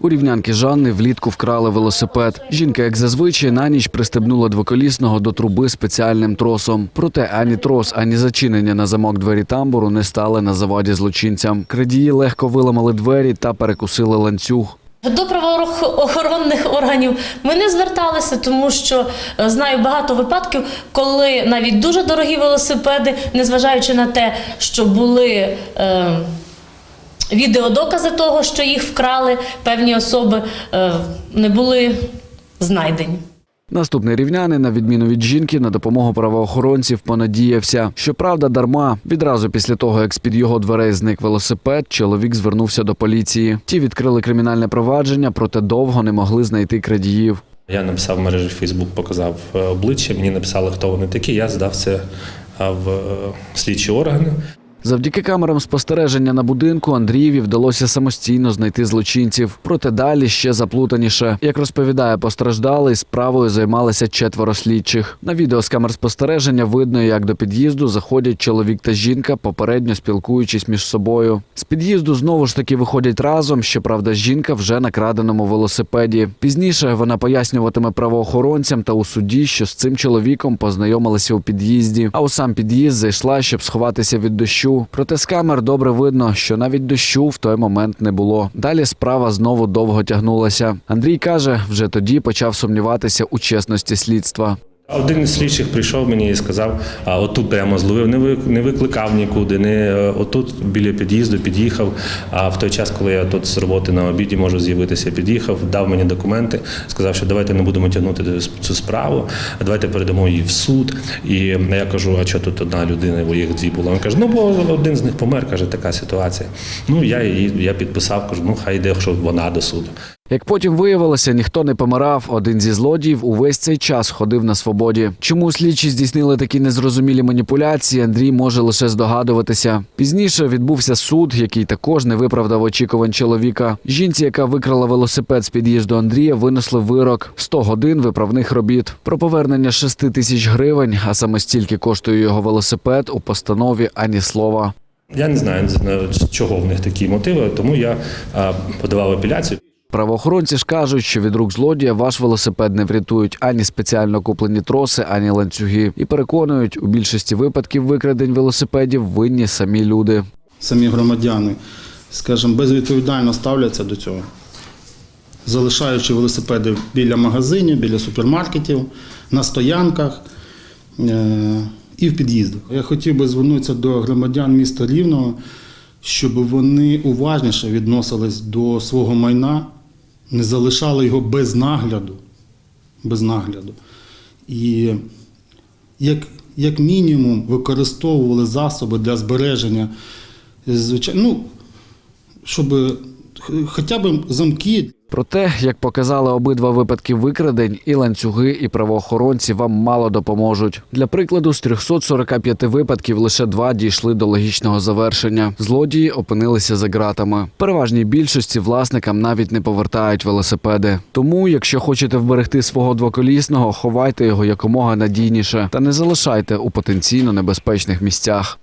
У рівнянки Жанни влітку вкрали велосипед. Жінка, як зазвичай, на ніч пристебнула двоколісного до труби спеціальним тросом. Проте ані трос, ані зачинення на замок двері тамбуру не стали на заваді злочинцям. Крадії легко виламали двері та перекусили ланцюг. До правоохоронних органів ми не зверталися, тому що е, знаю багато випадків, коли навіть дуже дорогі велосипеди, незважаючи на те, що були е, відеодокази того, що їх вкрали, певні особи е, не були знайдені. Наступний рівнянин, на відміну від жінки, на допомогу правоохоронців понадіявся. Щоправда, дарма. Відразу після того, як з-під його дверей зник велосипед, чоловік звернувся до поліції. Ті відкрили кримінальне провадження, проте довго не могли знайти крадіїв. Я написав в мережі Фейсбук, показав е, обличчя. Мені написали, хто вони такі. Я здав це е, в слідчі органи. Завдяки камерам спостереження на будинку Андрієві вдалося самостійно знайти злочинців. Проте далі ще заплутаніше. Як розповідає постраждалий, справою займалися четверо слідчих. На відео з камер спостереження видно, як до під'їзду заходять чоловік та жінка, попередньо спілкуючись між собою. З під'їзду знову ж таки виходять разом. Щоправда, жінка вже на краденому велосипеді. Пізніше вона пояснюватиме правоохоронцям та у суді, що з цим чоловіком познайомилися у під'їзді. А у сам під'їзд зайшла, щоб сховатися від дощу. Проте з камер добре видно, що навіть дощу в той момент не було. Далі справа знову довго тягнулася. Андрій каже, вже тоді почав сумніватися у чесності слідства. Один із слідчих прийшов мені і сказав, а отут прямо зловив, не ви- не викликав нікуди, не е, отут біля під'їзду під'їхав. А в той час, коли я тут з роботи на обіді можу з'явитися, під'їхав, дав мені документи, сказав, що давайте не будемо тягнути цю справу, давайте передамо її в суд. І я кажу, а що тут одна людина, бо їх дві було. Він каже, ну бо один з них помер, каже, така ситуація. Ну я її я підписав, кажу, ну хай йде, що вона до суду. Як потім виявилося, ніхто не помирав. Один зі злодіїв увесь цей час ходив на свободі. Чому слідчі здійснили такі незрозумілі маніпуляції, Андрій може лише здогадуватися. Пізніше відбувся суд, який також не виправдав очікувань чоловіка. Жінці, яка викрала велосипед з під'їзду Андрія, винесли вирок 100 годин виправних робіт. Про повернення 6 тисяч гривень, а саме стільки коштує його велосипед, у постанові ані слова. Я не знаю, чого в них такі мотиви, тому я подавав апеляцію. Правоохоронці ж кажуть, що від рук злодія ваш велосипед не врятують ані спеціально куплені троси, ані ланцюги. І переконують, у більшості випадків викрадень велосипедів винні самі люди. самі громадяни, скажімо, безвідповідально ставляться до цього, залишаючи велосипеди біля магазинів, біля супермаркетів, на стоянках е, і в під'їздах. Я хотів би звернутися до громадян міста Рівного, щоб вони уважніше відносились до свого майна, не залишали його без нагляду. Без нагляду. І як, як мінімум використовували засоби для збереження, звичайно, ну, щоб хоча б замки Проте, як показали обидва випадки викрадень, і ланцюги, і правоохоронці вам мало допоможуть. Для прикладу, з 345 випадків лише два дійшли до логічного завершення. Злодії опинилися за ґратами. Переважній більшості власникам навіть не повертають велосипеди. Тому, якщо хочете вберегти свого двоколісного, ховайте його якомога надійніше та не залишайте у потенційно небезпечних місцях.